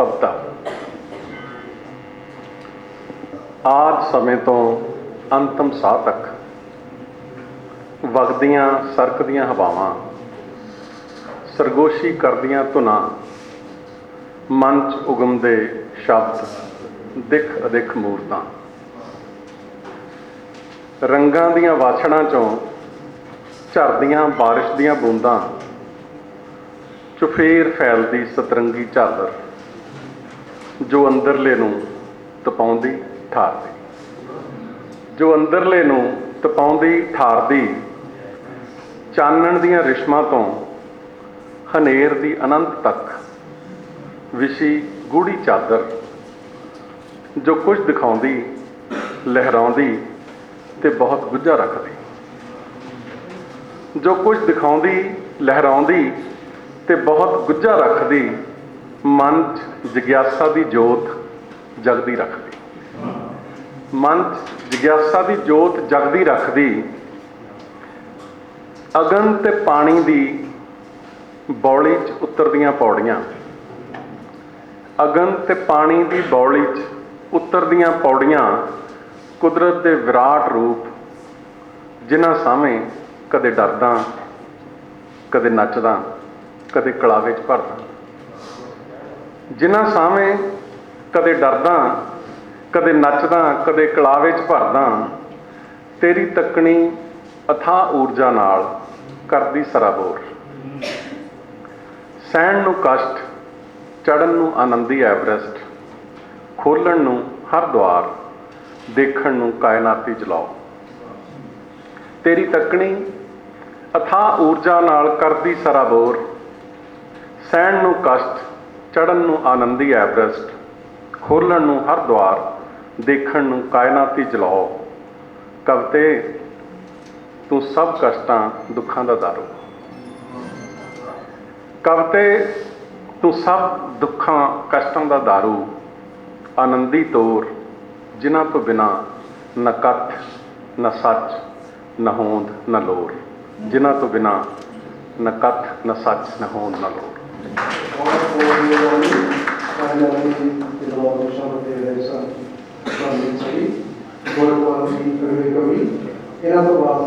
ਕਵਤਾ। ਆਦ ਸਮੇਂ ਤੋਂ ਅੰਤਮ ਸਾਹ ਤੱਕ ਵਗਦੀਆਂ ਸਰਕ ਦੀਆਂ ਹਵਾਵਾਂ। ਸਰਗੋਸ਼ੀ ਕਰਦੀਆਂ ਧੁਨਾਂ। ਮੰਚ ਉਗਮ ਦੇ ਸ਼ਬਦ, ਦਿਖ ਅਦਿਖ ਮੂਰਤਾਂ। ਰੰਗਾਂ ਦੀਆਂ ਵਾਛੜਾਂ ਚੋਂ ਝਰਦੀਆਂ بارش ਦੀਆਂ ਬੂੰਦਾਂ। ਚੁਫੇਰ ਫੈਲਦੀ ਸਤਰੰਗੀ ਚਾਦਰ ਜੋ ਅੰਦਰਲੇ ਨੂੰ ਤਪਾਉਂਦੀ, ਠਾਰਦੀ। ਜੋ ਅੰਦਰਲੇ ਨੂੰ ਤਪਾਉਂਦੀ, ਠਾਰਦੀ, ਚਾਨਣ ਦੀਆਂ ਰਿਸ਼ਮਾਂ ਤੋਂ ਹਨੇਰ ਦੀ ਅਨੰਤ ਤੱਕ ਵਿਸ਼ੀ ਗੂੜੀ ਚਾਦਰ ਜੋ ਕੁਝ ਦਿਖਾਉਂਦੀ, ਲਹਿਰਾਉਂਦੀ ਤੇ ਬਹੁਤ ਗੁੱਝਾ ਰੱਖਦੀ। ਜੋ ਕੁਝ ਦਿਖਾਉਂਦੀ, ਲਹਿਰਾਉਂਦੀ ਤੇ ਬਹੁਤ ਗੁੱਝਾ ਰੱਖਦੀ ਮਨ 'ਚ ਜਿਗਿਆਸਾ ਦੀ ਜੋਤ ਜਗਦੀ ਰੱਖਦੀ। ਮਨ 'ਚ ਜਿਗਿਆਸਾ ਦੀ ਜੋਤ ਜਗਦੀ ਰੱਖਦੀ, ਅਗਨ ਤੇ ਪਾਣੀ ਦੀ ਬੌਲੀ 'ਚ ਉਤਰਦੀਆਂ ਪੌੜੀਆਂ, ਅਗਨ ਤੇ ਪਾਣੀ ਦੀ ਬੌਲੀ 'ਚ ਉਤਰਦੀਆਂ ਪੌੜੀਆਂ ਕੁਦਰਤ ਦੇ ਵਿਰਾਟ ਰੂਪ, ਜਿਨ੍ਹਾਂ ਸਾਹਮਣੇ ਕਦੇ ਡਰਦਾ, ਕਦੇ ਨੱਚਦਾ, ਕਦੇ ਕਲਾਵੇ 'ਚ ਭਰਦਾ। ਜਿਨ੍ਹਾਂ ਸਾਹਮਣੇ ਕਦੇ ਡਰਦਾ, ਕਦੇ ਨੱਚਦਾ, ਕਦੇ ਕਲਾਵੇ 'ਚ ਭਰਦਾ, ਤੇਰੀ ਤੱਕਣੀ ਅਥਾ ਊਰਜਾ ਨਾਲ ਕਰਦੀ ਸਰਾਬੋਰ। ਸਹਿਣ ਨੂੰ ਕਸ਼ਟ ਚੜਨ ਨੂੰ ਆਨੰਦੀ ਐਵਰੈਸਟ ਖੋਲਣ ਨੂੰ ਹਰ ਦਵਾਰ ਦੇਖਣ ਨੂੰ ਕਾਇਨਾਤੀ ਜਲਾਓ ਤੇਰੀ ਤੱਕਣੀ ਅਥਾ ਊਰਜਾ ਨਾਲ ਕਰਦੀ ਸਰਾਬੋਰ, ਸਹਿਣ ਨੂੰ ਕਸ਼ਟ ਚੜਨ ਨੂੰ ਆਨੰਦੀ ਐਵਰੈਸਟ ਖੋਲਣ ਨੂੰ ਹਰ ਦਵਾਰ ਦੇਖਣ ਨੂੰ ਕਾਇਨਾਤੀ ਜਲਾਓ ਕਵਤੇ, ਤੂੰ ਸਭ ਕਸ਼ਟਾਂ, ਦੁੱਖਾਂ ਦਾ ਦਾਰੂ। ਕਵਤੇ, ਤੂੰ ਸਭ ਦੁੱਖਾਂ, ਕਸ਼ਟਾਂ ਦਾ ਦਾਰੂ। ਆਨੰਦੀ ਤੋਰ, ਜਿਨ੍ਹਾਂ ਤੋਂ ਬਿਨਾ ਨ ਕੱਥ, ਨ ਸੱਚ, ਨ ਹੋਂਦ, ਨ ਲੋਰ ਜਿਨ੍ਹਾਂ ਤੋਂ ਬਿਨਾ ਨ ਕੱਥ, ਨ ਸੱਚ, ਨ ਹੋਂਦ, ਨ ਲੋਰ all four year old finally the nomination of the election from the city, board one week recovery. In other words,